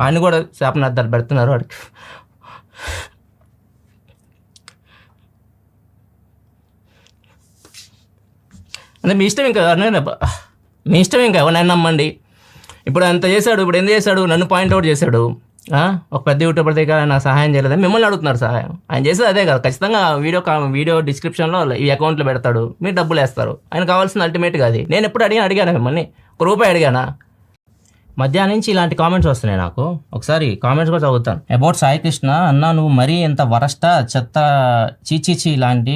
ఆయన కూడా శాపనార్థాలు పెడుతున్నారు వాడికి. అంటే మీ ఇష్టం ఇంకా మీ ఇష్టం ఇంకా ఎవరినైనా నమ్మండి. ఇప్పుడు అంత చేశాడు ఇప్పుడు ఎందుకు చేశాడు నన్ను పాయింట్అవుట్ చేశాడు ఒక పెద్ద యూట్యూబర్ దగ్గర ఆయన సహాయం చేయలేదు మిమ్మల్ని అడుగుతున్నారు సహాయం. ఆయన చేసేది అదే కదా ఖచ్చితంగా వీడియో కా- వీడియో డిస్క్రిప్షన్లో ఈ అకౌంట్లో పెడతాడు మీరు డబ్బులు వేస్తారు. ఆయన కావాల్సిన అల్టిమేట్గా అది. నేను ఎప్పుడు అడిగాను అడిగాను మిమ్మల్ని? ఒక రూపాయి అడిగానా? మధ్యాహ్నం నుంచి ఇలాంటి కామెంట్స్ వస్తున్నాయి నాకు. ఒకసారి కామెంట్స్ కూడా చదువుతాను. అబౌట్ సాయికృష్ణ అన్న నువ్వు మరీ ఇంత వరస్ట చెత్త చీచీచి ఇలాంటి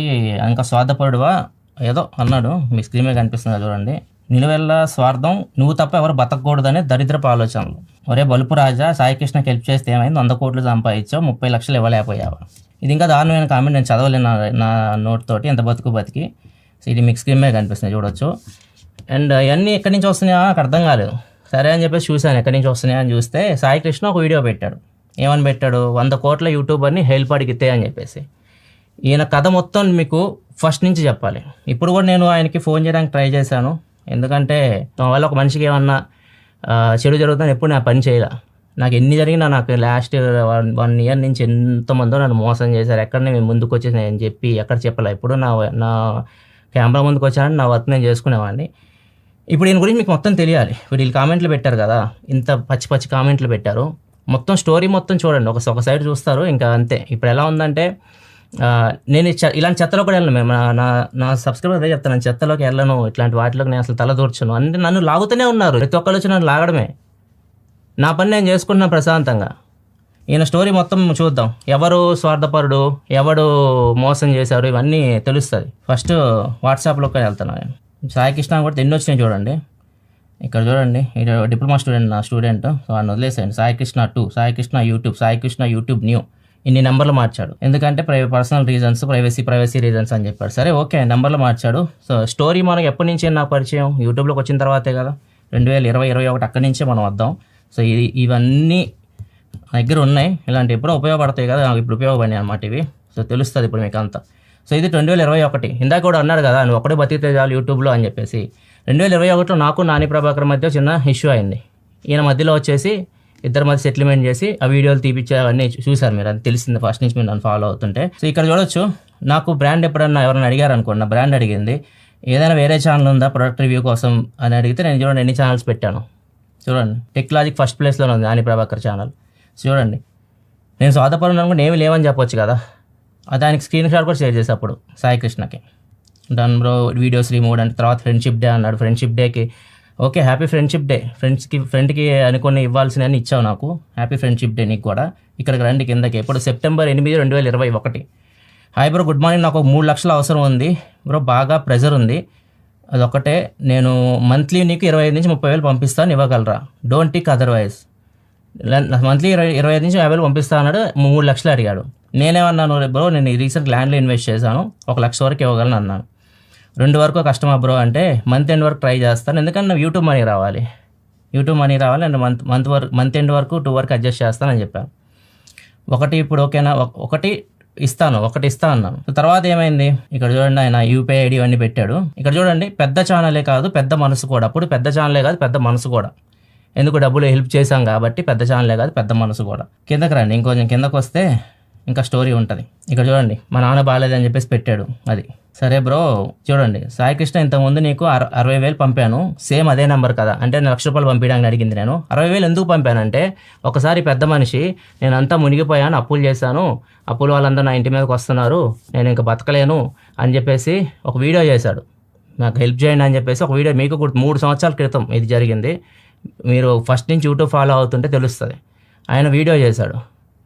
ఇంకా స్వార్థపడువా ఏదో అన్నాడు. మీ స్క్రీన్ మీద కనిపిస్తుంది చూడండి. నిలువెల్ల స్వార్థం నువ్వు తప్ప ఎవరు బతకూడదనే దరిద్రపు ఆలోచనలు. ఒరే బలుపు రాజా సాయికృష్ణ హెల్ప్ చేస్తే ఏమైంది? వంద కోట్లు సంపాదించావు ముప్పై లక్షలు ఇవ్వలేకపోయావా? ఇది ఇంకా దారుణమైన కామెంట్ నేను చదవలేను నా- నోట్ తోటి. ఎంత బతుకు బతికి. సో ఇది మీకు స్క్రీన్ మీద కనిపిస్తుంది చూడొచ్చు. అండ్ అవన్నీ ఎక్కడి నుంచి వస్తున్నాయో? నాకు అర్థం కాలేదు. సరే అని చెప్పేసి చూశాను. ఎక్కడి నుంచి వస్తున్నాయి అని చూస్తే సాయి కృష్ణ ఒక వీడియో పెట్టాడు. ఏమని పెట్టాడు? వంద కోట్ల యూట్యూబర్ని హెల్ప్ అడిగితే అని చెప్పేసి. ఈయన కథ మొత్తం మీకు ఫస్ట్ నుంచి చెప్పాలి. ఇప్పుడు కూడా నేను ఆయనకి ఫోన్ చేయడానికి ట్రై చేశాను. ఎందుకంటే నా వల్ల ఒక మనిషికి ఏమన్నా చెడు జరుగుతుందని ఎప్పుడు నా పని చేయలే. నాకు ఎన్ని జరిగినా నాకు లాస్ట్ వన్ వన్ ఇయర్ నుంచి ఎంతమందో నన్ను మోసం చేశారు. ఎక్కడ నేను ముందుకు వచ్చేసాను అని చెప్పి ఎక్కడ చెప్పలే. ఇప్పుడు నా నా కెమెరా ముందుకు వచ్చానని నా వర్క్ నేను చేసుకునేవాడిని. ఇప్పుడు దీని గురించి మీకు మొత్తం తెలియాలి. ఇప్పుడు వీళ్ళు కామెంట్లు పెట్టారు కదా. ఇంత పచ్చి పచ్చి కామెంట్లు పెట్టారు. మొత్తం స్టోరీ మొత్తం చూడండి. ఒక ఒక సైడ్ చూస్తారు. ఇంకా అంతే. ఇప్పుడు ఎలా ఉందంటే నేను చె- ఇలాంటి చెత్తలో కూడా వెళ్ళను. మేము నా- నా సబ్స్క్రైబర్ అదే చెప్తాను చెత్తలోకి వెళ్ళను. ఇట్లాంటి వాటిలోకి నేను అసలు తల దూర్చను. అంటే నన్ను లాగుతూనే ఉన్నారు. ప్రతి ఒక్కరు వచ్చి నన్ను లాగడమే. నా పని నేను చేసుకుంటున్నాను ప్రశాంతంగా. ఈయన స్టోరీ మొత్తం చూద్దాం. ఎవరు స్వార్థపరుడు? ఎవడు మోసం చేశారు ఇవన్నీ తెలుస్తుంది. ఫస్ట్ వాట్సాప్లోకి వెళ్తాను నేను. సాయి కృష్ణ కూడా ఎన్ని వచ్చినాయి చూడండి. ఇక్కడ చూడండి ఇక్కడ డిప్లొమా స్టూడెంట్ నా స్టూడెంట్ సో ఆయన వదిలేసేయండి. Sai Krishna to Sai Krishna YouTube Sai Krishna YouTube new ఇన్ని నెంబర్లు మార్చాడు. ఎందుకంటే ప్రై personal reasons privacy privacy reasons అని చెప్పాడు. సరే ఓకే నెంబర్లు మార్చాడు. సో స్టోరీ మనం ఎప్పటి నుంచి నా పరిచయం? యూట్యూబ్లోకి వచ్చిన తర్వాతే కదా. రెండు వేల ఇరవై ఇరవై ఒకటి అక్కడి నుంచే మనం వద్దాం. సో ఇది ఇవన్నీ నా దగ్గర ఉన్నాయి. ఇలాంటి ఎప్పుడో ఉపయోగపడతాయి కదా నాకు ఇప్పుడు ఉపయోగపడినాయి అన్నమాట ఇవి. సో తెలుస్తుంది ఇప్పుడు మీకు అంతా సో ఇది రెండు వేల ఇరవై ఒకటి. ఇందాక కూడా అన్నారు కదా నువ్వు ఒకటే బతికితే చాలు యూట్యూబ్లో అని చెప్పేసి. రెండు వేల ఇరవై ఒకటిలో నాకు నాని ప్రభాకర్ మధ్య చిన్న ఇష్యూ అయింది. ఈయన మధ్యలో వచ్చేసి ఇద్దరి మధ్య సెటిల్మెంట్ చేసి ఆ వీడియోలు తీపిచ్చే అవన్నీ చూసారు మీరు. అది తెలిసింది ఫస్ట్ నుంచి మీరు నన్ను ఫాలో అవుతుంటే. సో ఇక్కడ చూడొచ్చు నాకు బ్రాండ్ ఎప్పుడన్నా ఎవరైనా అడిగారు అనుకోండి నా బ్రాండ్ అడిగింది ఏదైనా వేరే ఛానల్ ఉందా ప్రొడక్ట్ రివ్యూ కోసం? అని అడిగితే నేను చూడండి ఎన్ని ఛానల్స్ పెట్టాను. చూడండి టెక్నాలజీ ఫస్ట్ ప్లేస్లో ఉంది నాని ప్రభాకర్ ఛానల్ చూడండి నేను స్వార్థపరం అనుకుంటే ఏమి లేవని చెప్పొచ్చు కదా. దానికి స్క్రీన్ షాట్ కూడా షేర్ చేసి అప్పుడు సాయి కృష్ణకి. డన్ బ్రో వీడియోస్ రిమూవ్ అంటే తర్వాత ఫ్రెండ్షిప్ డే అన్నాడు. ఫ్రెండ్షిప్ డేకి ఓకే హ్యాపీ ఫ్రెండ్షిప్ డే ఫ్రెండ్స్కి ఫ్రెండ్కి అనుకుని ఇవ్వాల్సినవి ఇచ్చావు నాకు. హ్యాపీ ఫ్రెండ్షిప్ డే నీకు కూడా. ఇక్కడికి రండి కిందకి. ఇప్పుడు సెప్టెంబర్ ఎనిమిది రెండు వేల ఇరవై ఒకటి. హాయ్ బ్రో గుడ్ మార్నింగ్ నాకు ఒక మూడు లక్షల అవసరం ఉంది. బ్రో బాగా ప్రెజర్ ఉంది. అదొకటే నేను మంత్లీ నీకు ఇరవై ఐదు నుంచి ముప్పై వేలు పంపిస్తాను ఇవ్వగలరా? డోంట్ టిక్ అదర్వైజ్ మంత్లీ ఇరవై ఇరవై ఐదు నుంచి యాభై వేలు పంపిస్తా అన్నాడు మూడు లక్షలు అడిగాడు. నేనేమన్నాను "రే బ్రో నేను రీసెంట్ ల్యాండ్లో ఇన్వెస్ట్ చేశాను ఒక లక్ష వరకు ఇవ్వగలను అన్నాను. రెండు వరకు కష్టమా బ్రో అంటే మంత్ ఎండ్ వరకు ట్రై చేస్తాను ఎందుకంటే నాకు యూట్యూబ్ మనీ రావాలి. యూట్యూబ్ మనీ రావాలి అండ్ మంత్ మంత్ వరకు మంత్ ఎండ్ వరకు టూ వరకు అడ్జస్ట్ చేస్తానని చెప్పాను. ఒకటి ఇప్పుడు ఓకేనా ఒక- ఒకటి ఇస్తాను ఒకటి ఇస్తా అన్నాను. తర్వాత ఏమైంది? ఇక్కడ చూడండి ఆయన యూపీఐ ఐడి అన్నీ పెట్టాడు. ఇక్కడ చూడండి పెద్ద ఛానలే కాదు పెద్ద మనసు కూడా. అప్పుడు పెద్ద ఛానలే కాదు పెద్ద మనసు కూడా. ఎందుకు డబ్బులు హెల్ప్ చేశాం కాబట్టి పెద్ద ఛానలే కాదు పెద్ద మనసు కూడా. కిందకి రండి ఇంకొంచెం కిందకు వస్తే ఇంకా స్టోరీ ఉంటుంది. ఇక్కడ చూడండి మా నాన్న బాగాలేదని చెప్పేసి పెట్టాడు అది. సరే బ్రో చూడండి సాయి కృష్ణ ఇంతకుముందు నీకు అర- అరవై వేలు పంపాను సేమ్ అదే నెంబర్ కదా అంటే నేను లక్ష రూపాయలు పంపించడానికి అడిగింది నేను. అరవై వేలు ఎందుకు పంపానంటే ఒకసారి పెద్ద మనిషి నేను అంతా మునిగిపోయాను అప్పులు చేశాను అప్పులు వాళ్ళందరూ నా ఇంటి మీదకి వస్తున్నారు నేను ఇంకా బతకలేను అని చెప్పేసి ఒక వీడియో చేశాడు. నాకు హెల్ప్ చేయండి అని చెప్పేసి ఒక వీడియో మీకు మూడు సంవత్సరాల క్రితం ఇది జరిగింది. మీరు ఫస్ట్ నుంచి యూట్యూబ్ ఫాలో అవుతుంటే తెలుస్తుంది. ఆయన వీడియో చేశాడు.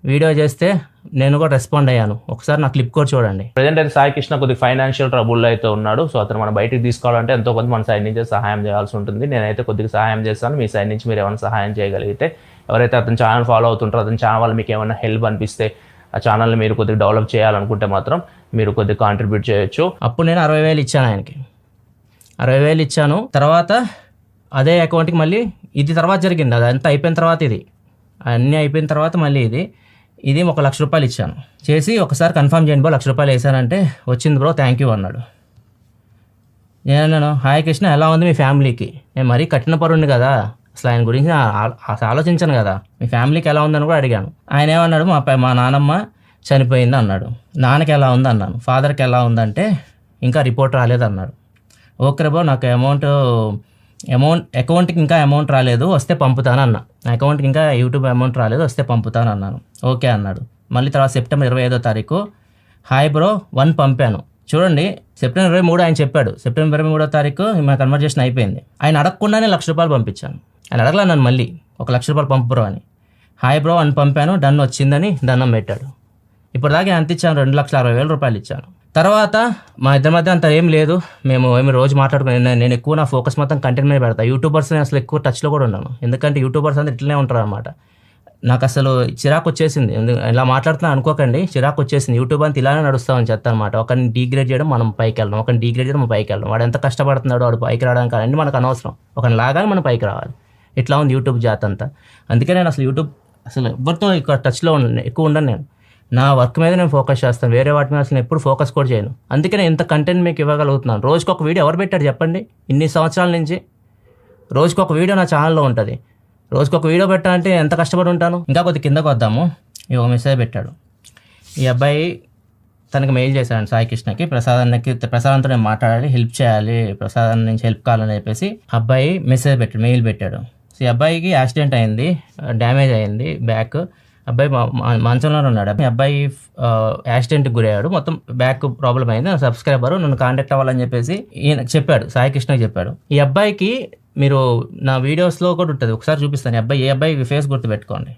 వీడియో చేస్తే నేను కూడా రెస్పాండ్ అయ్యాను. ఒకసారి నా క్లిప్ కూడా చూడండి. ప్రజెంట్ అయితే సాయి కృష్ణ కొద్దిగా ఫైనాన్షియల్ ట్రబుల్లో అయితే ఉన్నాడు. సో అతను మనం బయటికి తీసుకోవాలంటే ఎంతో కొంత మన సైడ్ నుంచి సహాయం చేయాల్సి ఉంటుంది. నేనైతే కొద్దిగా సహాయం చేస్తాను. మీ సైడ్ నుంచి మీరు ఏమైనా సహాయం చేయగలిగితే ఎవరైతే అతని ఛానల్ ఫాలో అవుతుంటారో అతని ఛానల్ వల్ల మీకు ఏమైనా హెల్ప్ అనిపిస్తే ఆ ఛానల్ని మీరు కొద్దిగా డెవలప్ చేయాలనుకుంటే మాత్రం మీరు కొద్దిగా కాంట్రిబ్యూట్ చేయొచ్చు. అప్పుడు నేను అరవై వేలు ఇచ్చాను ఆయనకి. అరవై వేలు ఇచ్చాను. తర్వాత అదే అకౌంట్కి మళ్ళీ ఇది తర్వాత జరిగింది. అదంతా అయిపోయిన తర్వాత ఇది. అన్నీ అయిపోయిన తర్వాత మళ్ళీ ఇది. ఇది ఒక లక్ష రూపాయలు ఇచ్చాను. చేసి ఒకసారి కన్ఫర్మ్ చేయండి బ్రో లక్ష రూపాయలు వేసానంటే వచ్చింది బ్రో థ్యాంక్ యూ అన్నాడు. నేను అన్నాను? హాయ్ కృష్ణ ఎలా ఉంది మీ ఫ్యామిలీకి? నేను మరీ కఠిన పరుండి కదా. అసలు ఆయన గురించి ఆలోచించాను కదా. మీ ఫ్యామిలీకి ఎలా ఉందని కూడా అడిగాను. ఆయన ఏమన్నాడు? మా పై మా నానమ్మ చనిపోయింది అన్నాడు. నాన్నకి ఎలా ఉంది అన్నాను. ఫాదర్కి ఎలా ఉందంటే ఇంకా రిపోర్ట్ రాలేదు అన్నాడు ఓకే బ్రో నాకు అమౌంట్ అమౌంట్ అకౌంట్కి ఇంకా అమౌంట్ రాలేదు వస్తే పంపుతాను అన్న. నా అకౌంట్కి ఇంకా యూట్యూబ్ అమౌంట్ రాలేదు వస్తే పంపుతాను అన్నాను. ఓకే అన్నాడు. మళ్ళీ తర్వాత సెప్టెంబర్ ఇరవై ఐదో తారీఖు హాయ్ బ్రో వన్ పంపాను. చూడండి సెప్టెంబర్ ఇరవై మూడు ఆయన చెప్పాడు. సెప్టెంబర్ ఇరవై మూడో తారీఖు మా కన్వర్జేషన్ అయిపోయింది. ఆయన అడగకుండానే లక్ష రూపాయలు పంపించాను. ఆయన అడగలా నన్ను మళ్ళీ ఒక లక్ష రూపాయలు పంపురో అని. హాయ్ బ్రో అని పంపాను డన్ వచ్చిందని దండం పెట్టాడు. ఇప్పటిదాకా ఎంత ఇచ్చాను? రెండు లక్షల అరవై వేల రూపాయలు ఇచ్చాను. తర్వాత మా ఇద్దరి మధ్య అంత ఏం లేదు. మేము ఏమి రోజు మాట్లాడుకుని నేను ఎక్కువ నా ఫోకస్ మొత్తం కంటెంట్ మీద పెడతా. యూట్యూబర్స్ని అసలు ఎక్కువ టచ్లో కూడా ఉన్నాను ఎందుకంటే యూట్యూబర్స్ అంతా ఇట్లనే ఉంటారు అనమాట నాకు అసలు చిరాకు వచ్చేసింది. ఇలా మాట్లాడుతున్నా అనుకోకండి. చిరాకు వచ్చేసింది. యూట్యూబ్ అంతా ఇలానే నడుస్తామని చెప్తా అనమాట ఒకరిని డిగ్రేడ్ చేయడం మనం పైకి వెళ్ళడం. ఒకరిని డిగ్రేడ్ చేయడం మనం పైకి వెళ్ళడం. వాడు ఎంత కష్టపడుతున్నాడో వాడు పైకి రావడానికి అన్నీ మనకు అనవసరం. ఒకరిని లాగానే మనం పైకి రావాలి. ఇట్లా ఉంది యూట్యూబ్ జాతంతా. అందుకే నేను అసలు యూట్యూబ్ అసలు ఎవరితో టచ్లో ఉన్న ఎక్కువ ఉండను నేను. నా వర్క్ మీద నేను ఫోకస్ చేస్తాను. వేరే వాటి మీద అసలు నేను ఎప్పుడు ఫోకస్ కూడా చేయను. అందుకే నేను ఇంత కంటెంట్ మీకు ఇవ్వగలుగుతున్నాను. రోజుకి ఒక వీడియో ఎవరు పెట్టారు చెప్పండి? ఇన్ని సంవత్సరాల నుంచి? రోజుకి ఒక వీడియో నా ఛానల్లో ఉంటుంది. రోజుకి ఒక వీడియో పెట్టాలంటే ఎంత కష్టపడి ఉంటాను? ఇంకా కొద్ది కిందకు వద్దాము. ఈ ఒక మెసేజ్ పెట్టాడు. ఈ అబ్బాయి తనకి మెయిల్ చేశాడు సాయి కృష్ణకి. ప్రసాదానికి ప్రసాదంతో నేను మాట్లాడాలి హెల్ప్ చేయాలి ప్రసాదం నుంచి హెల్ప్ కావాలని చెప్పేసి అబ్బాయి మెసేజ్ పెట్టాడు మెయిల్ పెట్టాడు. సో ఈ అబ్బాయికి యాక్సిడెంట్ అయింది డ్యామేజ్ అయింది బ్యాక్ అబ్బాయి మా- మా- మంచంలో ఉన్నాడు. మీ అబ్బాయి యాక్సిడెంట్కి గురయ్యాడు. మొత్తం బ్యాక్ ప్రాబ్లం అయింది. సబ్స్క్రైబర్ నన్ను కాంటాక్ట్ అవ్వాలని చెప్పేసి ఈయన చెప్పాడు. సాయికృష్ణకి చెప్పాడు. ఈ అబ్బాయికి మీరు నా వీడియోస్లో కూడా ఉంటుంది. ఒకసారి చూపిస్తాను. ఈ అబ్బాయి ఏ అబ్బాయి ఫేస్ గుర్తు పెట్టుకోండి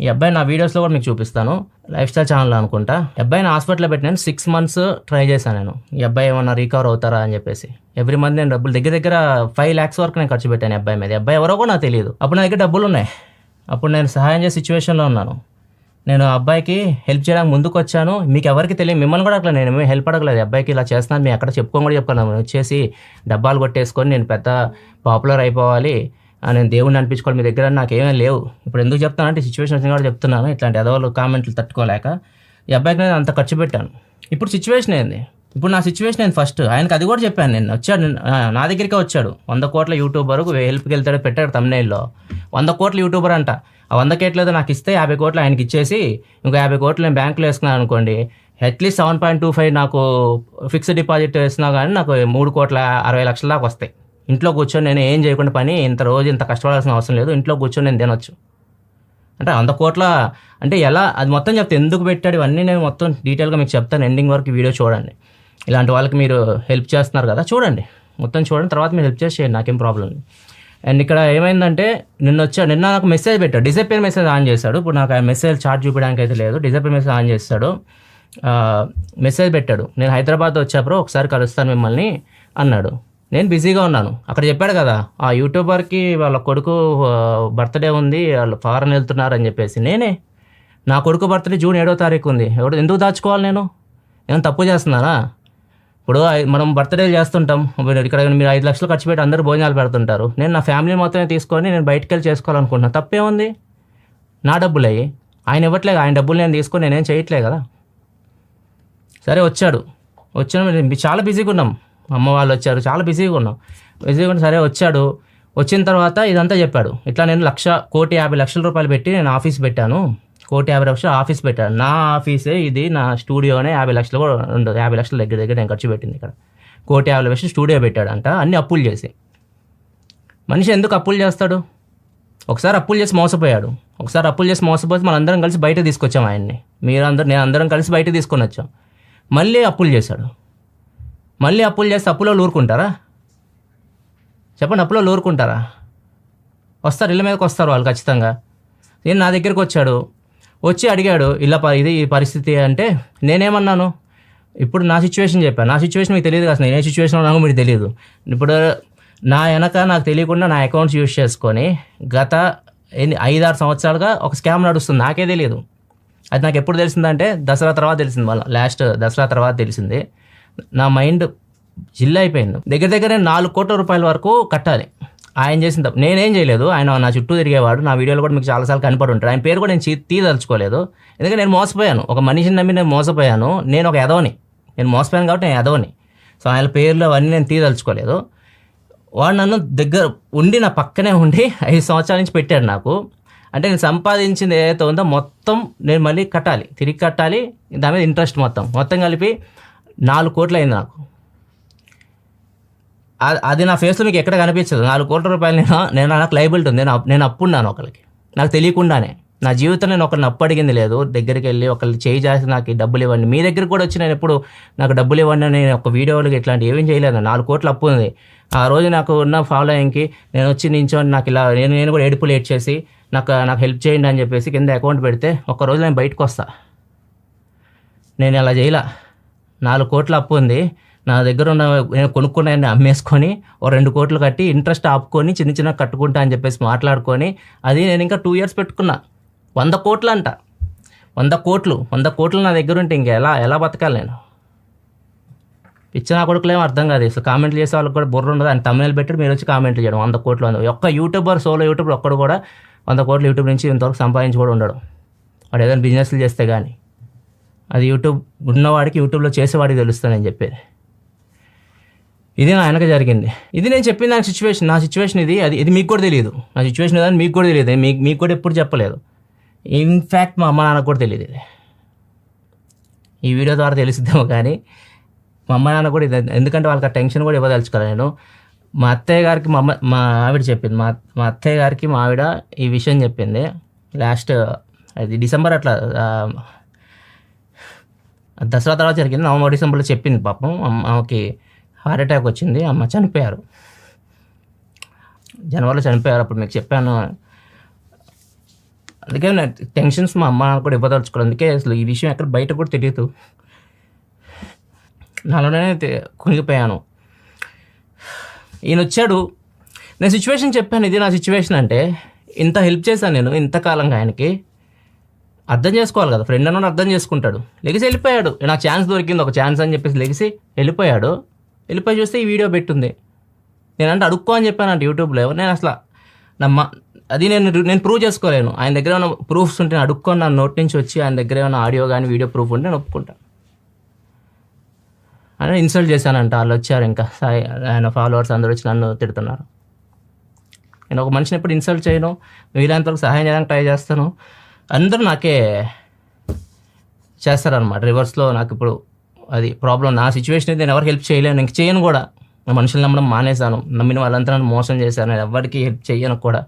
ఈ అబ్బాయి నా వీడియోస్లో కూడా మీకు చూపిస్తాను. లైఫ్ స్టైల్ ఛానల్ అనుకుంటా. ఈ అబ్బాయిని హాస్పిటల్లో పెట్టినాను. సిక్స్ మంత్స్ ట్రై చేశాను నేను. ఈ అబ్బాయి ఏమన్నా రికవర్ అవుతారా అని చెప్పేసి. ఎవ్రీ మంత్ నేను డబ్బులు దగ్గర దగ్గర ఫైవ్ ల్యాక్స్ వరకు నేను ఖర్చు పెట్టాను అబ్బాయి మీద. అబ్బాయి ఎవరో కూడా నాకు తెలియదు. అప్పుడు నా దగ్గర డబ్బులు ఉన్నాయి. అప్పుడు నేను సహాయం చేసే సిచ్యువేషన్లో ఉన్నాను. నేను ఆ అబ్బాయికి హెల్ప్ చేయడానికి ముందుకు వచ్చాను మీకు ఎవరికి తెలియదు మిమ్మల్ని కూడా అట్లా నేను మేము హెల్ప్ అడగలేదు. అబ్బాయికి ఇలా చేస్తున్నాను మేము ఎక్కడ చెప్పుకోని కూడా చెప్పుకున్నాను వచ్చేసి డబ్బాలు కొట్టేసుకొని నేను పెద్ద పాపులర్ అయిపోవాలి. నేను దేవుడిని అనిపించుకోవాలి మీ దగ్గర నాకేమీ లేవు. ఇప్పుడు ఎందుకు చెప్తానంటే సిచ్యువేషన్ వచ్చిన కూడా చెప్తున్నాను. ఇట్లాంటి ఎదవాళ్ళు కామెంట్లు తట్టుకోలేక ఈ అబ్బాయికి నేను అంత ఖర్చు పెట్టాను. ఇప్పుడు సిచ్యువేషన్ ఏంది? ఇప్పుడు నా సిచ్యువేషన్ నేను ఫస్ట్ ఆయనకి అది కూడా చెప్పాను నేను. వచ్చాడు నా దగ్గరికే వచ్చాడు. వంద కోట్ల యూట్యూబర్ హెల్ప్కి వెళ్తాడు పెట్టాడు తమ్నేల్లో వంద కోట్ల యూట్యూబర్ అంట. ఆ వంద కోట్లేదో నాకు ఇస్తే యాభై కోట్లు ఆయనకి ఇచ్చేసి ఇంకో యాభై కోట్లు నేను బ్యాంకులో వేసుకున్నాను అనుకోండి at least seven point two five నాకు ఫిక్స్డ్ డిపాజిట్ వేసినా కానీ నాకు మూడు కోట్ల అరవై లక్షల దాకా వస్తాయి. ఇంట్లో కూర్చొని నేను ఏం చేయకుండా పని ఇంత రోజు ఇంత కష్టపడాల్సిన అవసరం లేదు ఇంట్లో కూర్చొని నేను తినొచ్చు. అంటే వంద కోట్ల అంటే ఎలా అది మొత్తం చెప్తే ఎందుకు పెట్టాడు ఇవన్నీ నేను మొత్తం డీటెయిల్గా మీకు చెప్తాను ఎండింగ్ వరకు వీడియో చూడండి. ఇలాంటి వాళ్ళకి మీరు హెల్ప్ చేస్తున్నారు కదా చూడండి. మొత్తం చూడండి తర్వాత మీరు హెల్ప్ చేసి నాకేం ప్రాబ్లం అండ్ ఇక్కడ ఏమైందంటే నిన్న వచ్చా నిన్న నాకు మెసేజ్ పెట్టాడు. డిసప్పియర్ మెసేజ్ ఆన్ చేశాడు. ఇప్పుడు నాకు ఆ మెసేజ్ చార్ట్ చూపించడానికి అయితే లేదు. డిసప్పియర్ మెసేజ్ ఆన్ చేస్తాడు. మెసేజ్ పెట్టాడు. నేను హైదరాబాద్ వచ్చాప్పుడు ఒకసారి కలుస్తాను మిమ్మల్ని అన్నాడు. నేను బిజీగా ఉన్నాను. అక్కడ చెప్పాడు కదా ఆ యూట్యూబర్కి వాళ్ళ కొడుకు బర్త్డే ఉంది వాళ్ళు ఫారెన్ వెళ్తున్నారని చెప్పేసి. నేనే. నా కొడుకు బర్త్డే జూన్ ఏడో తారీఖు ఉంది. ఎవడు ఎందుకు దాచుకోవాలి నేను? నేను తప్పు చేస్తున్నానా? ఇప్పుడు మనం బర్త్డే చేస్తుంటాం. మీరు ఇక్కడ మీరు ఐదు లక్షలు ఖర్చు పెట్టి అందరూ భోజనాలు పెడుతుంటారు. నేను నా ఫ్యామిలీ మొత్తమే తీసుకొని నేను బయటికి వెళ్ళి చేసుకోవాలనుకుంటున్నాను తప్పేముంది? నా డబ్బులు అయ్యి ఆయన ఇవ్వట్లేదు. ఆయన డబ్బులు నేను తీసుకొని నేనేం చేయట్లే కదా? సరే వచ్చాడు. వచ్చిన చాలా బిజీగా ఉన్నాం. అమ్మ వాళ్ళు వచ్చారు. చాలా బిజీగా ఉన్నాం. బిజీగా ఉన్న సరే వచ్చాడు. వచ్చిన తర్వాత ఇదంతా చెప్పాడు. ఇట్లా నేను లక్ష కోటి యాభై లక్షల రూపాయలు పెట్టి నేను ఆఫీస్ పెట్టాను. కోటి యాభై లక్షలు ఆఫీస్ పెట్టాను నా ఆఫీసే ఇది నా స్టూడియోనే యాభై లక్షలు కూడా ఉండదు యాభై లక్షల దగ్గర దగ్గర నేను ఖర్చు పెట్టింది ఇక్కడ. కోటి యాభై లక్షలు స్టూడియో పెట్టాడంట అన్ని అప్పులు చేసి. మనిషి ఎందుకు అప్పులు చేస్తాడు? ఒకసారి అప్పులు చేసి మోసపోయాడు. ఒకసారి అప్పులు చేసి మోసపోతే మనందరం కలిసి బయట తీసుకొచ్చాం ఆయన్ని. మీరందరూ నేను అందరం కలిసి బయట తీసుకొని వచ్చాం. మళ్ళీ అప్పులు చేశాడు. మళ్ళీ అప్పులు చేస్తే అప్పులో ఊరుకుంటారా చెప్పండి అప్పులో ఊరుకుంటారా వస్తారు ఇళ్ళ మీదకి వస్తారు వాళ్ళు ఖచ్చితంగా. నేను నా దగ్గరికి వచ్చాడు. వచ్చి అడిగాడు ఇలా ప- ఇది ఈ పరిస్థితి అంటే నేనేమన్నాను? ఇప్పుడు నా సిచ్యువేషన్ చెప్పాను నా సిచ్యువేషన్ మీకు తెలియదు కాదు నేను ఏ సిచ్యువేషన్ ఉన్నానో మీకు తెలియదు. ఇప్పుడు నా వెనక నాకు తెలియకుండా నా అకౌంట్స్ యూజ్ చేసుకొని గత ఎన్ని ఐదారు సంవత్సరాలుగా ఒక స్కామ్ నడుస్తుంది. నాకే తెలియదు. అది నాకు ఎప్పుడు తెలిసిందంటే దసరా తర్వాత తెలిసింది మళ్ళీ. లాస్ట్ దసరా తర్వాత తెలిసింది. నా మైండ్ జిల్ అయిపోయింది. దగ్గర దగ్గర నేను నాలుగు కోట్ల రూపాయల వరకు కట్టాలి. ఆయన చేసిన తప్పు. నేనేం చేయలేదు. ఆయన నా చుట్టూ తిరిగేవాడు. నా వీడియోలో కూడా మీకు చాలాసార్లు కనపడి ఉంటాడు ఆయన పేరు కూడా నేను తీదలుచుకోలేదు తీయదలుచుకోలేదు ఎందుకంటే నేను మోసపోయాను. ఒక మనిషిని నమ్మి నేను మోసపోయాను. నేను ఒక ఎదవని నేను మోసపోయాను కాబట్టి నేను ఎదవని సో ఆయన పేర్లు అవన్నీ నేను తీయదలుచుకోలేదు వాడు నన్ను దగ్గర ఉండి నా పక్కనే ఉండి ఐదు సంవత్సరాల నుంచి పెట్టాడు నాకు. అంటే నేను సంపాదించింది ఏదైతే ఉందో మొత్తం నేను మళ్ళీ కట్టాలి. తిరిగి కట్టాలి. దాని మీద ఇంట్రెస్ట్ మొత్తం. మొత్తం కలిపి నాలుగు కోట్లు అయింది నాకు. అది నా ఫేస్లో మీకు ఎక్కడ కనిపించదు. నాలుగు కోట్ల రూపాయలు నేను నేను నాకు లైబిలిటీ ఉంది. నేను అప్పు నేను అప్పున్నాను ఒకరికి నాకు తెలియకుండానే. నా జీవితం నేను ఒకరిని అప్పు అడిగింది లేదు. దగ్గరికి వెళ్ళి ఒకళ్ళు చేయి చేసి నాకు డబ్బులు ఇవ్వండి. మీ దగ్గర కూడా వచ్చి నేను ఎప్పుడు నాకు డబ్బులు ఇవ్వండి అని నేను ఒక వీడియోలకి ఇట్లాంటి ఏమీ చేయలేదు. నాలుగు కోట్లు అప్పు ఉంది. ఆ రోజు నాకు ఉన్న ఫాలోయింగ్కి నేను వచ్చి నించొని నాకు ఇలా నేను నేను కూడా ఎడుపులు లేట్ చేసి నాకు నాకు హెల్ప్ చేయండి అని చెప్పేసి కింద అకౌంట్ పెడితే ఒక రోజు నేను బయటకు వస్తా. నేను అలా చేయలా. నాలుగు కోట్ల అప్పు ఉంది. నా దగ్గర ఉన్న నేను కొనుక్కున్నాయని అమ్మేసుకొని ఓ రెండు కోట్లు కట్టి ఇంట్రెస్ట్ ఆపుకొని చిన్న చిన్న కట్టుకుంటా అని చెప్పేసి మాట్లాడుకొని అది నేను ఇంకా టూ ఇయర్స్ పెట్టుకున్నా. వంద కోట్లు అంట వంద కోట్లు. వంద కోట్లు నా దగ్గర ఉంటే ఇంకా ఎలా ఎలా బతకాలి నేను? ఇచ్చిన కొడుకులు ఏమో అర్థం కాదు. అసలు కామెంట్లు చేసే వాళ్ళకి కూడా బుర్ర ఉండదు. అని తమిళ పెట్టి మీరు వచ్చి కామెంట్లు చేయడం వంద కోట్లు వంద. ఒక్క యూట్యూబర్ సోలో యూట్యూబర్ ఒక్కడు కూడా వంద కోట్లు యూట్యూబ్ నుంచి ఇంతవరకు సంపాదించి కూడా ఉండడు. వాడు ఏదైనా బిజినెస్లు చేస్తే కానీ అది యూట్యూబ్ ఉన్నవాడికి యూట్యూబ్లో చేసేవాడికి తెలుస్తుందని చెప్పేది. ఇది నా వెనక జరిగింది. ఇది నేను చెప్పిన దానికి సిచ్యువేషన్ నా సిచ్యువేషన్ ఇది అది ఇది మీకు కూడా తెలియదు. నా సిచ్యువేషన్ ఇదని మీకు కూడా తెలియదు. మీకు మీకు కూడా ఎప్పుడు చెప్పలేదు. ఇన్ఫ్యాక్ట్ మా అమ్మ నాన్నకు కూడా తెలియదు ఇది. ఈ వీడియో ద్వారా తెలుస్తుందేమో కానీ మా అమ్మ నాన్న కూడా ఇది. ఎందుకంటే వాళ్ళకి ఆ టెన్షన్ కూడా ఇవ్వదలుచుకోవాలి నేను. మా అత్తయ్య గారికి మా అమ్మ మా ఆవిడ చెప్పింది. మా మా అత్తయ్య గారికి మా ఆవిడ ఈ విషయం చెప్పింది. లాస్ట్ అది డిసెంబర్ అట్లా దసరా తర్వాత జరిగింది. నవంబర్ డిసెంబర్లో చెప్పింది పాపం. అమ్మకి ఆమెకి హార్ట్ అటాక్ వచ్చింది అమ్మ చనిపోయారు. జనవరిలో చనిపోయారు అప్పుడు మీకు చెప్పాను. అందుకే నా టెన్షన్స్ మా అమ్మ కూడా ఇవ్వదలుచుకోవాలి అందుకే అసలు ఈ విషయం ఎక్కడ బయట కూడా తెలియదు. నాలోనే కుంగిపోయాను ఈయన వచ్చాడు నేను సిచ్యువేషన్ చెప్పాను ఇది నా సిచ్యువేషన్ అంటే ఇంత హెల్ప్ చేశాను నేను ఇంతకాలంగా ఆయనకి. అర్థం చేసుకోవాలి కదా ఫ్రెండ్ అన్నాడు అర్థం చేసుకుంటాడు. లెగిసి వెళ్ళిపోయాడు. నాకు ఛాన్స్ దొరికింది ఒక ఛాన్స్ అని చెప్పేసి లెగిసి వెళ్ళిపోయాడు. వెళ్ళిపోయి చూస్తే ఈ వీడియో పెట్టుంది. నేనంటే అడుక్కో అని చెప్పాను అంటే యూట్యూబ్లో. నేను అసలు నమ్మ అది నేను నేను ప్రూవ్ చేసుకోలేను. ఆయన దగ్గర ఏమైనా ప్రూఫ్స్ ఉంటే అడుక్కొని నా నోట్ నుంచి వచ్చి ఆయన దగ్గర ఏమైనా ఆడియో కానీ వీడియో ప్రూఫ్ ఉంటే నేను ఒప్పుకుంటాను అని ఇన్సల్ట్ చేశానంట. వాళ్ళు వచ్చారు ఇంకా. సాయి ఆయన ఫాలోవర్స్ అందరూ వచ్చి నన్ను తిడుతున్నారు. నేను ఒక మనిషిని ఎప్పుడు ఇన్సల్ట్ చేయను. వీలైనంతవరకు సహాయం చేయడానికి ట్రై చేస్తాను. అందరూ నాకే చేస్తారనమాట రివర్స్లో నాకు ఇప్పుడు అది ప్రాబ్లం నా సిచ్యువేషన్ అయితే నేను ఎవరికి హెల్ప్ చేయలేను. ఇంక చేయను కూడా. మనుషులు నమ్మడం మానేశాను. నమ్మిన వాళ్ళంతా నన్ను మోసం చేశాను నేను ఎవరికి హెల్ప్ చేయను కూడా.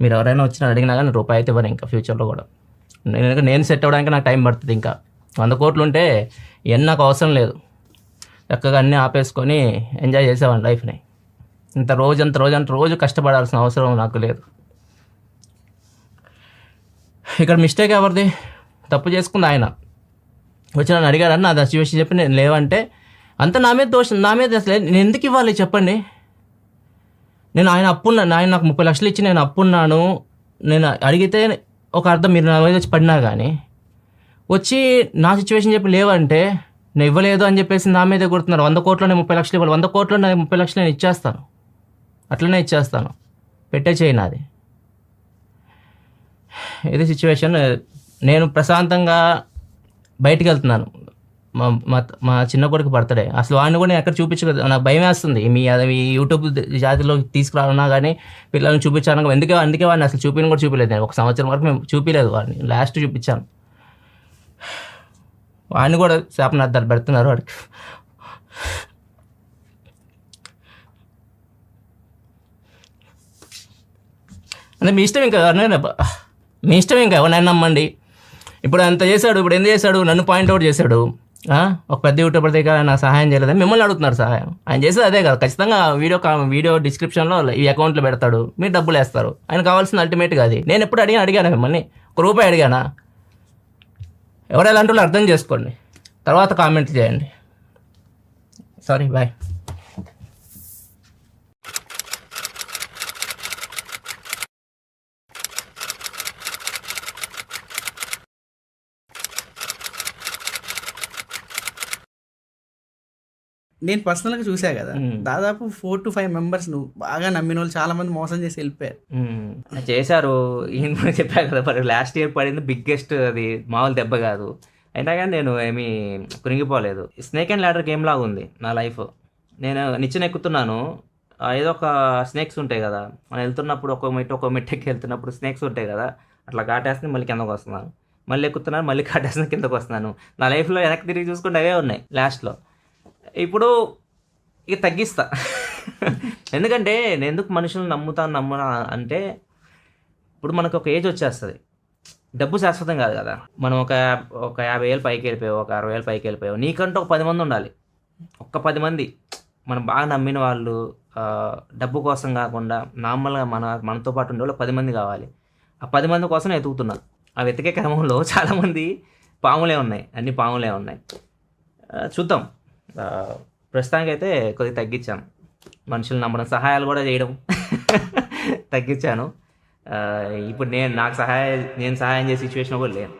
మీరు ఎవరైనా వచ్చినా అడిగినా కానీ రూపాయి అయితే ఇవ్వను ఇంకా ఫ్యూచర్లో కూడా. నేను నేను సెట్ అవ్వడానికి నాకు టైం పడుతుంది ఇంకా. వంద కోట్లు ఉంటే ఎన్ని నాకు అవసరం లేదు. చక్కగా అన్నీ ఆపేసుకొని ఎంజాయ్ చేసేవాడిని లైఫ్ని ఇంత రోజు అంత రోజు అంత రోజు కష్టపడాల్సిన అవసరం నాకు లేదు. ఇక్కడ మిస్టేక్ ఎవరిది? తప్పు చేసుకుంది ఆయన. వచ్చి నన్ను అడిగాడని నా సిచ్యువేషన్ చెప్పి నేను లేవంటే అంత నా మీద దోషం నా మీద అసలు నేను ఎందుకు ఇవ్వాలి చెప్పండి? నేను ఆయన అప్పున్నాను ఆయన నాకు ముప్పై లక్షలు ఇచ్చి నేను అప్పున్నాను నేను అడిగితే ఒక అర్థం మీరు నా మీద వచ్చి పడినా కానీ వచ్చి నా సిచ్యువేషన్ చెప్పి లేవంటే నేను ఇవ్వలేదు అని చెప్పేసి నా మీద కొడుతున్నారు. వంద కోట్లు నేను ముప్పై లక్షలు ఇవ్వాలి వంద కోట్లు నేను ముప్పై లక్షలు నేను ఇచ్చేస్తాను. అట్లనే ఇచ్చేస్తాను. పెట్టే చేయి నాది. ఇది సిచ్యువేషన్ నేను ప్రశాంతంగా బయటికి వెళ్తున్నాను మా మా మా చిన్న కొడుకు బర్త్డే. అసలు వాడిని కూడా నేను ఎక్కడ చూపించలేదు నాకు భయం వేస్తుంది. మీ అది మీ యూట్యూబ్ జాతిలో తీసుకురావన్నా కానీ పిల్లల్ని చూపించాను ఎందుకే అందుకే వాడిని అసలు చూపిన కూడా చూపించలేదు నేను. ఒక సంవత్సరం వరకు మేము చూపించలేదు వాడిని. లాస్ట్ చూపించాను. వాడిని కూడా శాపనార్థాలు పెడుతున్నారు వాడికి. అంటే మీ ఇష్టం ఇంకా ఎవరినైనా మీ ఇష్టం ఇంకా ఎవరినైనా నమ్మండి. ఇప్పుడు అంత చేశాడు ఇప్పుడు ఎందుకు చేశాడు? నన్ను పాయింట్అవుట్ చేశాడు. ఒక పెద్ద యూట్యూబర్ దగ్గర నా సహాయం చేయలేదని మిమ్మల్ని అడుగుతున్నారు సహాయం. ఆయన చేసేది అదే కదా. ఖచ్చితంగా వీడియో కా- వీడియో డిస్క్రిప్షన్లో ఈ అకౌంట్లో పెడతాడు. మీరు డబ్బులు వేస్తారు. ఆయన కావాల్సిన అల్టిమేట్గా అది. నేను ఎప్పుడు అడిగాను అడిగాను మిమ్మల్ని? ఒక రూపాయి అడిగానా? ఎవరు ఎలాంటి వాళ్ళు అర్థం చేసుకోండి. తర్వాత కామెంట్ చేయండి. సారీ బాయ్ నేను పర్సనల్గా చూసా కదా. దాదాపు ఫోర్ టు ఫైవ్ మెంబర్స్ నువ్వు బాగా నమ్మిన వాళ్ళు చాలా మంది మోసం చేసి వెళ్ళిపోయారు. చేశారు. ఈయన చెప్పా కదా మరి లాస్ట్ ఇయర్ పడింది బిగ్గెస్ట్ అది మామూలు దెబ్బ కాదు. అయినా కానీ నేను ఏమీ కృంగిపోలేదు. స్నేక్ అండ్ ల్యాడర్ గేమ్ లాగా ఉంది నా లైఫ్ నేను నిచ్చెన ఎక్కుతున్నాను ఏదో ఒక స్నేక్స్ ఉంటాయి కదా. మనం వెళ్తున్నప్పుడు ఒక మెట్టు ఒక మెట్టుకి వెళ్తున్నప్పుడు స్నేక్స్ ఉంటాయి కదా. అట్లా కాటేస్తుంది మళ్ళీ కిందకు వస్తున్నాను. మళ్ళీ ఎక్కుతున్నాను మళ్ళీ కాటేస్తుంది కిందకు వస్తున్నాను. నా లైఫ్లో వెనక్కి తిరిగి చూసుకుంటే అవే ఉన్నాయి లాస్ట్లో ఇప్పుడు ఇక తగ్గిస్తా. ఎందుకంటే నేను ఎందుకు మనుషులు నమ్ముతాను నమ్మనా అంటే ఇప్పుడు మనకు ఒక ఏజ్ వచ్చేస్తుంది. డబ్బు శాశ్వతం కాదు కదా. మనం ఒక ఒక యాభై వేలు పైకి వెళ్ళిపోయావు ఒక అరవై వేలు పైకి వెళ్ళిపోయావు నీకంటూ ఒక పది మంది ఉండాలి. ఒక్క పది మంది. మనం బాగా నమ్మిన వాళ్ళు డబ్బు కోసం కాకుండా నార్మల్గా మన మనతో పాటు ఉండే వాళ్ళు పది మంది కావాలి. ఆ పది మంది కోసం ఎతుకుతున్నా ఆ వెతికే క్రమంలో చాలామంది పాములే ఉన్నాయి. అన్ని పాములే ఉన్నాయి. చూద్దాం. ప్రస్తుతానికైతే కొద్దిగా తగ్గించాను మనుషులు నమ్మడం సహాయాలు కూడా చేయడం తగ్గించాను. ఇప్పుడు నేను నాకు సహాయం నేను సహాయం చేసే సిచ్యువేషన్ కూడా లేను